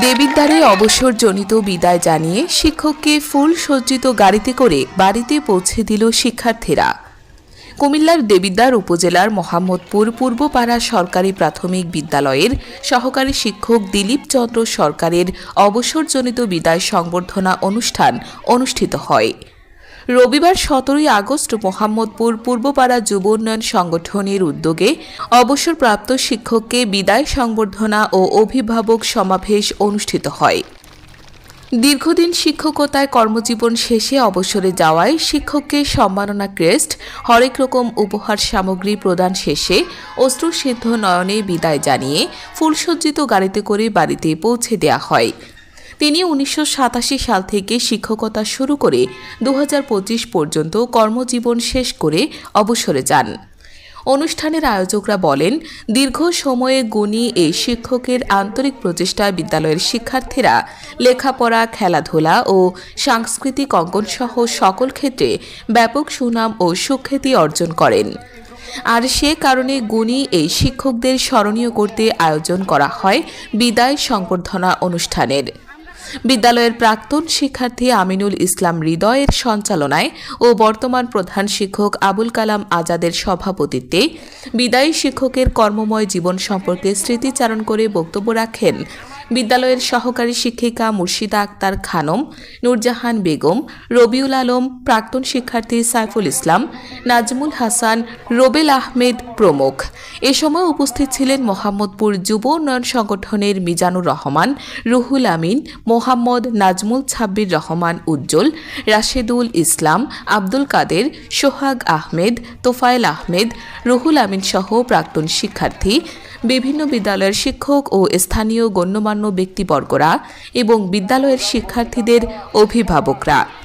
দেবিদ্বারে অবসরজনিত বিদায় জানিয়ে শিক্ষককে ফুল সজ্জিত গাড়িতে করে বাড়িতে পৌঁছে দিল শিক্ষার্থীরা। কুমিল্লার দেবিদ্বার উপজেলার মোহাম্মদপুর পূর্বপাড়া সরকারি প্রাথমিক বিদ্যালয়ের সহকারী শিক্ষক দিলীপ চন্দ্র সরকারের অবসরজনিত বিদায় সংবর্ধনা অনুষ্ঠান অনুষ্ঠিত হয়। রবিবার সতেরোই আগস্ট মোহাম্মদপুর পূর্বপাড়া যুব উন্নয়ন সংগঠনের উদ্যোগে অবসরপ্রাপ্ত শিক্ষককে বিদায় সংবর্ধনা ও অভিভাবক সমাবেশ অনুষ্ঠিত হয়। দীর্ঘদিন শিক্ষকতায় কর্মজীবন শেষে অবসরে যাওয়ায় শিক্ষককে সম্মাননা ক্রেস্ট, হরেক রকম উপহার সামগ্রী প্রদান শেষে অশ্রুসিদ্ধ নয়নে বিদায় জানিয়ে ফুলসজ্জিত গাড়িতে করে বাড়িতে পৌঁছে দেয়া হয়। তিনি উনিশশো সাতাশি সাল থেকে শিক্ষকতা শুরু করে দু হাজার পঁচিশ পর্যন্ত কর্মজীবন শেষ করে অবসরে যান। অনুষ্ঠানের আয়োজকরা বলেন, দীর্ঘ সময়ে গুণী এই শিক্ষকের আন্তরিক প্রচেষ্টায় বিদ্যালয়ের শিক্ষার্থীরা লেখাপড়া, খেলাধুলা ও সাংস্কৃতিক অঙ্কন সহ সকল ক্ষেত্রে ব্যাপক সুনাম ও সুখ্যাতি অর্জন করেন। আর সে কারণে গুণী এই শিক্ষকদের স্মরণীয় করতে আয়োজন করা হয় বিদায় সংবর্ধনা অনুষ্ঠানের। বিদ্যালয়ের প্রাক্তন শিক্ষার্থী আমিনুল ইসলাম হৃদয়ের সঞ্চালনায় ও বর্তমান প্রধান শিক্ষক আবুল কালাম আজাদের সভাপতিত্বে বিদায়ী শিক্ষকের কর্মময় জীবন সম্পর্কে স্মৃতিচারণ করে বক্তব্য রাখেন বিদ্যালয়ের সহকারী শিক্ষিকা মুর্শিদা আক্তার খানম, নূরজাহান বেগম, রবিউল আলম, প্রাক্তন শিক্ষার্থী সাইফুল ইসলাম, নাজমুল হাসান, রোবেল আহমেদ প্রমুখ। এ সময় উপস্থিত ছিলেন মোহাম্মদপুর যুব উন্নয়ন সংগঠনের মিজানুর রহমান, রুহুল আমিন, মোহাম্মদ নাজমুল ছাব্বির রহমান উজ্জ্বল, রাশেদুল ইসলাম, আব্দুল কাদের, সোহাগ আহমেদ, তোফায়েল আহমেদ, রুহুল আমিন সহ প্রাক্তন শিক্ষার্থী বিভিন্ন বিদ্যালয়ের শিক্ষক ও স্থানীয় গণ্যমান্য ব্যক্তিবর্গরা এবং বিদ্যালয়ের শিক্ষার্থীদের অভিভাবকরা।